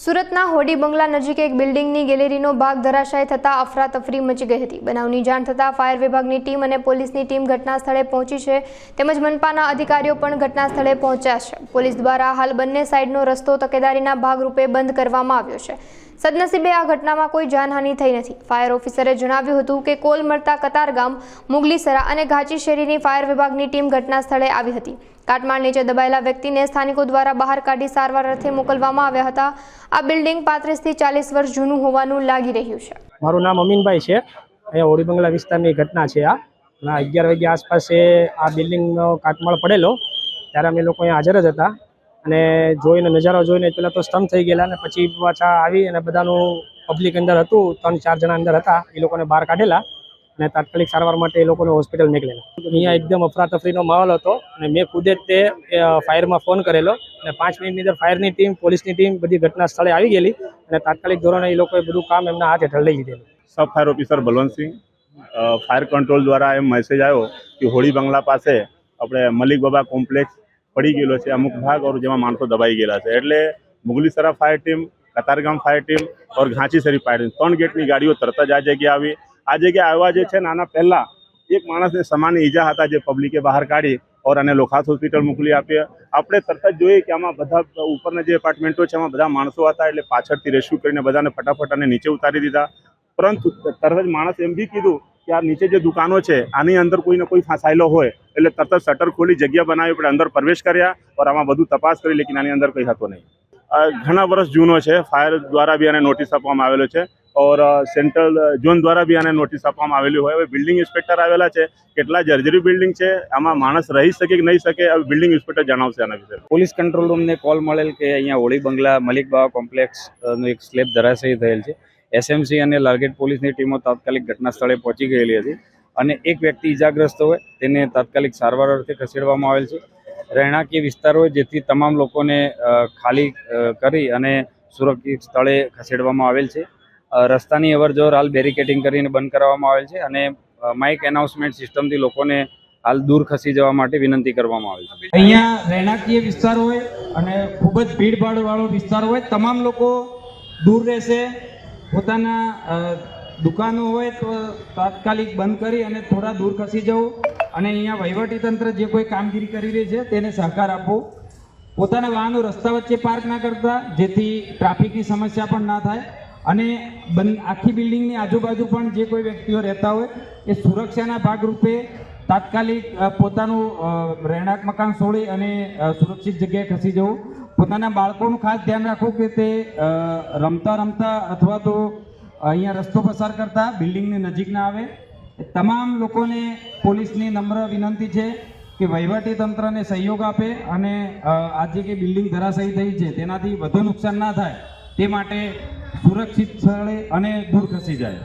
સુરતના હોડી બંગલા નજીક એક બિલ્ડિંગની ગેલેરીનો ભાગ ધરાશાય થતાં અફરાતફરી મચી ગઈ હતી. બનાવની જાણ થતાં ફાયર વિભાગની ટીમ અને પોલીસની ટીમ ઘટના સ્થળે પહોંચી છે તેમજ મનપાના અધિકારીઓ પણ ઘટના સ્થળે પહોંચ્યા છે. પોલીસ દ્વારા હાલ બંને સાઇડનો રસ્તો તકેદારીના ભાગરૂપે બંધ કરવામાં આવ્યો છે. સદનસીબે આ ઘટનામાં કોઈ જાનહાનિ થઈ નથી. ફાયર ઓફિસરે જણાવ્યું હતું કે કોલ મળતા કતારગામ મુગલીસરા અને ઘાચી શેરીની ફાયર વિભાગની ટીમ ઘટના સ્થળે આવી હતી. કાટમાળ નીચે દબાયેલા વ્યક્તિને સ્થાનિકો દ્વારા બહાર કાઢી સારવાર અર્થે મોકલવામાં આવ્યા હતા. આ બિલ્ડિંગ પાંત્રીસથી ચાલીસ વર્ષ જૂનું હોવાનું લાગી રહ્યું છે. મારું નામ અમીનભાઈ છે. અહીંયા હોળી બંગલા વિસ્તારની ઘટના છે આ. અગિયાર વાગ્યા આસપાસ આ બિલ્ડિંગનો કાટમાળ પડેલો. ત્યારે અમે લોકો અહીંયા હાજર જ હતા. અને જોઈને, નજારો જોઈને પહેલાં તો સ્તંભ થઈ ગયેલા અને પછી પાછા આવી અને બધાનું પબ્લિક અંદર હતું, ત્રણ ચાર જણા અંદર હતા, એ લોકોને બહાર કાઢેલા અને તાત્કાલિક સારવાર માટે એ લોકોને હોસ્પિટલ નીકળેલા અહીંયા એકદમ અફરાતફરીનો માહોલ હતો અને મેં ખુદે તે ફાયરમાં ફોન કરેલો અને પાંચ મિનિટની અંદર ફાયરની ટીમ, પોલીસની ટીમ બધી ઘટના સ્થળે આવી ગયેલી અને તાત્કાલિક ધોરણે એ લોકોએ બધું કામ એમના હાથ હેઠળ લઈ લીધેલું. Sub fire officer Balwantsinh fire control દ્વારા એમ મેસેજ આવ્યો કે હોળી બંગલા પાસે આપણે મલિક બાબા કોમ્પ્લેક્સ પડી ગયેલો છે. અમુક ભાગ ઓર જેમાં માણસો દબાઈ ગયેલા છે. એટલે Mughlisara fire team, Katargam fire team ઓર ઘાંચીસરી ફાયર ટીમ ત્રણ ગેટની ગાડીઓ તરત જ આ જગ્યાએ આવી. આ જગ્યાએ આવવા જે છે નાના પહેલાં એક માણસને સમાન ઈજા હતા જે પબ્લિકે બહાર કાઢી ઓર અને લોખાસ હોસ્પિટલ મોકલી આપીએ આપણે તરત જ જોઈએ કે આમાં બધા ઉપરના જે એપાર્ટમેન્ટો છે એમાં બધા માણસો હતા એટલે પાછળથી રેસ્ક્યુ કરીને બધાને ફટાફટ અને નીચે ઉતારી દીધા. પરંતુ તરત જ માણસ એમ બી કીધું કે આ નીચે જે દુકાનો છે આની અંદર કોઈને કોઈ ફસાયેલો હોય એટલે તરત શટર ખોલી જગ્યા બનાવી પડે, અંદર પ્રવેશ કર્યા ઓર આમાં બધું તપાસ કરી, લેકિન આની અંદર કંઈ હતો નહીં. ઘણા વર્ષ જૂનો છે, ફાયર દ્વારા બી આને નોટિસ આપવામાં આવેલો છે ઓર સેન્ટ્રલ ઝોન દ્વારા બી આને નોટિસ આપવામાં આવેલી હોય. હવે બિલ્ડિંગ ઇન્સ્પેક્ટર આવેલા છે, કેટલા જર્જરી બિલ્ડિંગ છે, આમાં માણસ રહી શકે કે નહીં શકે હવે બિલ્ડિંગ ઇન્સ્પેક્ટર જણાવશે આના વિશે. પોલીસ કંટ્રોલ રૂમને કોલ મળેલ કે અહીંયા હોળી બંગલા, મલિક બાવા કોમ્પ્લેક્સ એક સ્લેબ ધરાશયી થયેલ છે. એસએમસી અને લાલગેટ પોલીસની ટીમો તાત્કાલિક ઘટના સ્થળે પહોંચી ગયેલી હતી. અને એક વ્યક્તિ ઇજાગ્રસ્ત હોય, તેને તાત્કાલિક સારવાર અર્થે ખસેડવામાં આવેલ છે. રહેણાંકીય વિસ્તાર હોય, જેથી તમામ લોકોને ખાલી કરી અને સુરક્ષિત સ્થળે ખસેડવામાં આવેલ છે. રસ્તાની અવરજવર હાલ બેરિકેટિંગ કરીને બંધ કરવામાં આવેલ છે અને માઇક એનાઉન્સમેન્ટ સિસ્ટમથી લોકોને હાલ દૂર ખસી જવા માટે વિનંતી કરવામાં આવેલ છે. અહીંયા રહેણાંકીય વિસ્તાર હોય અને ખૂબ જ ભીડભાડ વાળો વિસ્તાર હોય, તમામ લોકો દૂર રહેશે. પોતાના દુકાનો હોય તો તાત્કાલિક બંધ કરી અને થોડા દૂર ખસી જવું અને અહીંયા વહીવટી તંત્ર જે કોઈ કામગીરી કરી રહી છે તેને સહકાર આપવો. પોતાના વાહનો રસ્તા વચ્ચે પાર્ક ના કરતા, જેથી ટ્રાફિકની સમસ્યા પણ ના થાય. અને આખી બિલ્ડિંગની આજુબાજુ પણ જે કોઈ વ્યક્તિઓ રહેતા હોય, એ સુરક્ષાના ભાગરૂપે તાત્કાલિક પોતાનું રહેણાંક મકાન છોડી અને સુરક્ષિત જગ્યાએ ખસી જવું. પોતાના બાળકોનું ખાસ ધ્યાન રાખવું કે તે રમતા રમતા અથવા તો અહીંયા રસ્તો પસાર કરતા બિલ્ડિંગની નજીક ના આવે. તમામ લોકોને પોલીસની નમ્ર વિનંતી છે કે વહીવટી તંત્રને સહયોગ આપે અને આજે કે બિલ્ડિંગ ધરાશાયી થઈ છે તેનાથી વધુ નુકસાન ના થાય તે માટે સુરક્ષિત સ્થળે અને દૂર ખસી જાય.